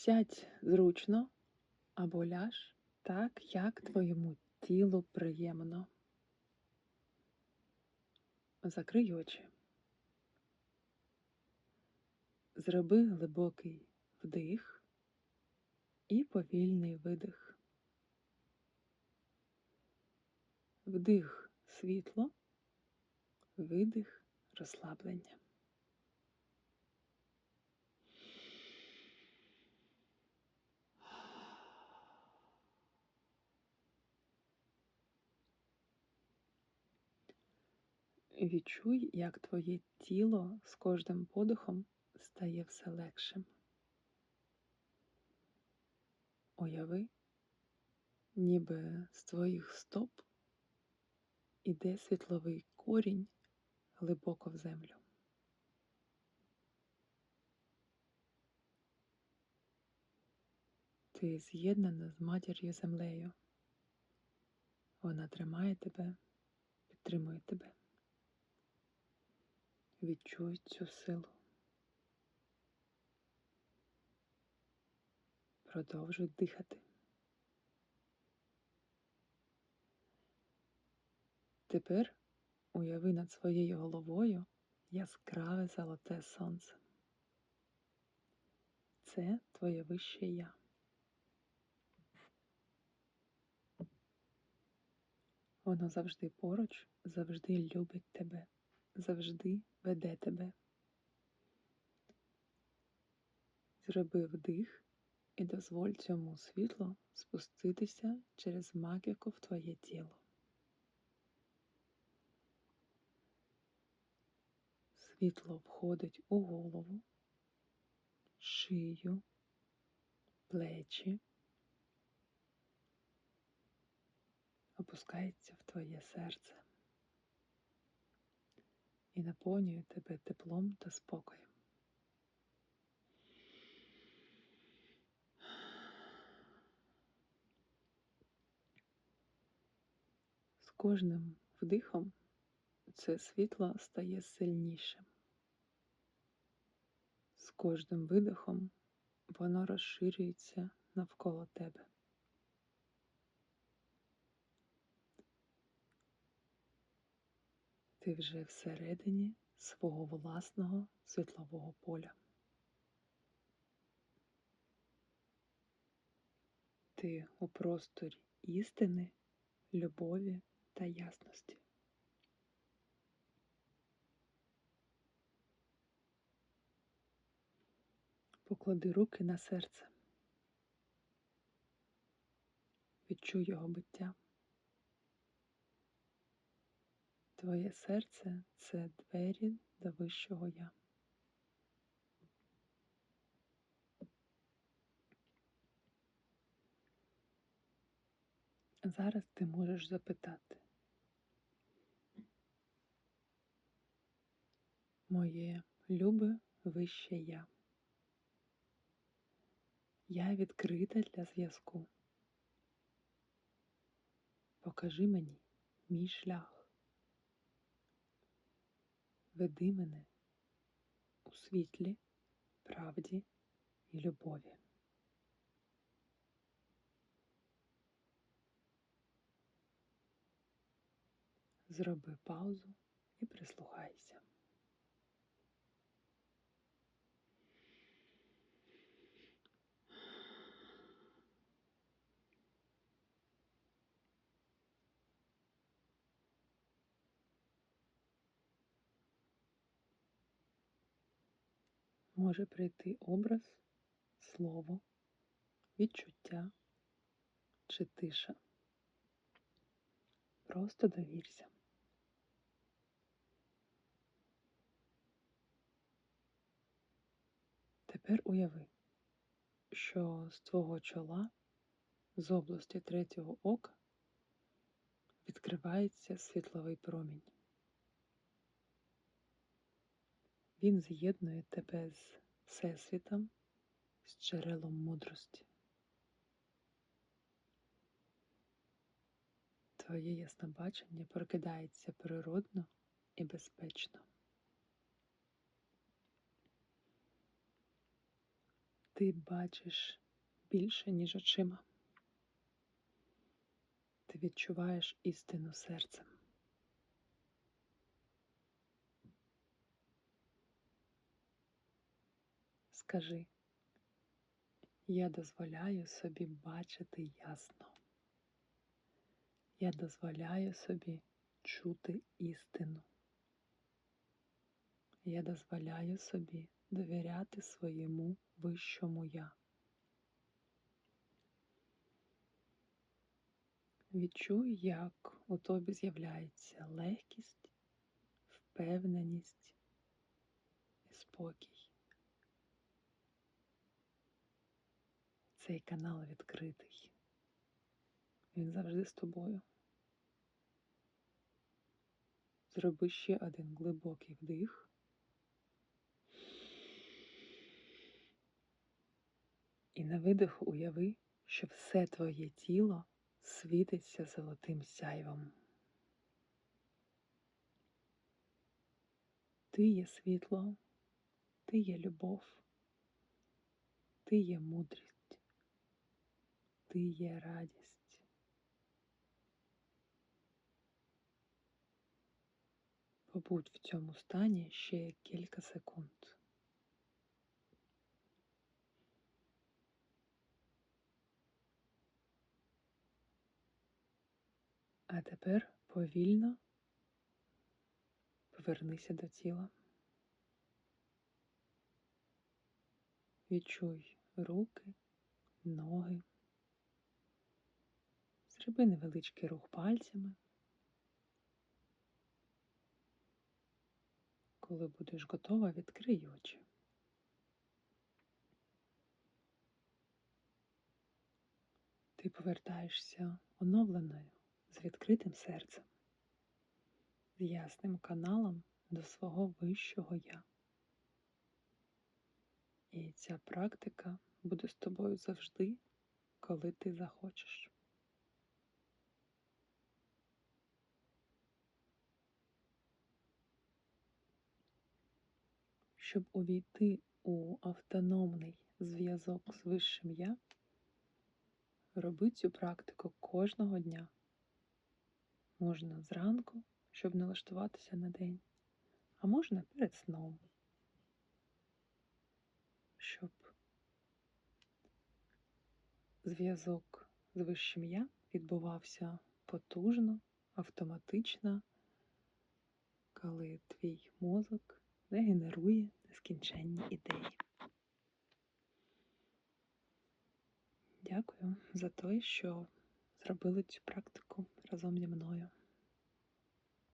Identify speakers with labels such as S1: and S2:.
S1: Сядь зручно або ляж так, як твоєму тілу приємно. Закрий очі. Зроби глибокий вдих і повільний видих. Вдих світло, видих розслаблення. Відчуй, як твоє тіло з кожним подихом стає все легшим. Уяви, ніби з твоїх стоп іде світловий корінь глибоко в землю. Ти з'єднана з матір'ю землею. Вона тримає тебе, підтримує тебе. Відчуй цю силу. Продовжуй дихати. Тепер уяви над своєю головою яскраве золоте сонце. Це твоє вище я. Воно завжди поруч, завжди любить тебе, завжди веде тебе. Зроби вдих і дозволь цьому світлу спуститися через маківку в твоє тіло. Світло входить у голову, шию, плечі, опускається в твоє серце і наповнює тебе теплом та спокоєм. З кожним вдихом це світло стає сильнішим. З кожним видихом воно розширюється навколо тебе. Ти вже всередині свого власного світлового поля. Ти у просторі істини, любові та ясності. Поклади руки на серце. Відчуй його биття. Твоє серце це двері до вищого я. Зараз ти можеш запитати. Моє любе вище я. Я відкрита для зв'язку. Покажи мені мій шлях. Веди мене у світлі, правді і любові. Зроби паузу і прислухайся. Може прийти образ, слово, відчуття чи тиша. Просто довірся. Тепер уяви, що з твого чола, з області третього ока, відкривається світловий промінь. Він з'єднує тебе з Всесвітом, з джерелом мудрості. Твоє яснобачення прокидається природно і безпечно. Ти бачиш більше, ніж очима. Ти відчуваєш істину серцем. Скажи, я дозволяю собі бачити ясно. Я дозволяю собі чути істину. Я дозволяю собі довіряти своєму вищому я. Відчуй, як у тобі з'являється легкість, впевненість і спокій. Цей канал відкритий. Він завжди з тобою. Зроби ще один глибокий вдих. І на видих уяви, що все твоє тіло світиться золотим сяйвом. Ти є світло, ти є любов, ти є мудрість, ти є радість. Побудь в цьому стані ще кілька секунд. А тепер повільно повернися до тіла. Відчуй руки, ноги. Зроби невеличкий рух пальцями. Коли будеш готова, відкрий очі. Ти повертаєшся оновленою з відкритим серцем, з ясним каналом до свого вищого я. І ця практика буде з тобою завжди, коли ти захочеш. Щоб увійти у автономний зв'язок з вищим я, роби цю практику кожного дня. Можна зранку, щоб налаштуватися на день, а можна перед сном, щоб зв'язок з вищим я відбувався потужно, автоматично, коли твій мозок не генерує нескінченні ідеї. Дякую за те, що зробили цю практику разом зі мною.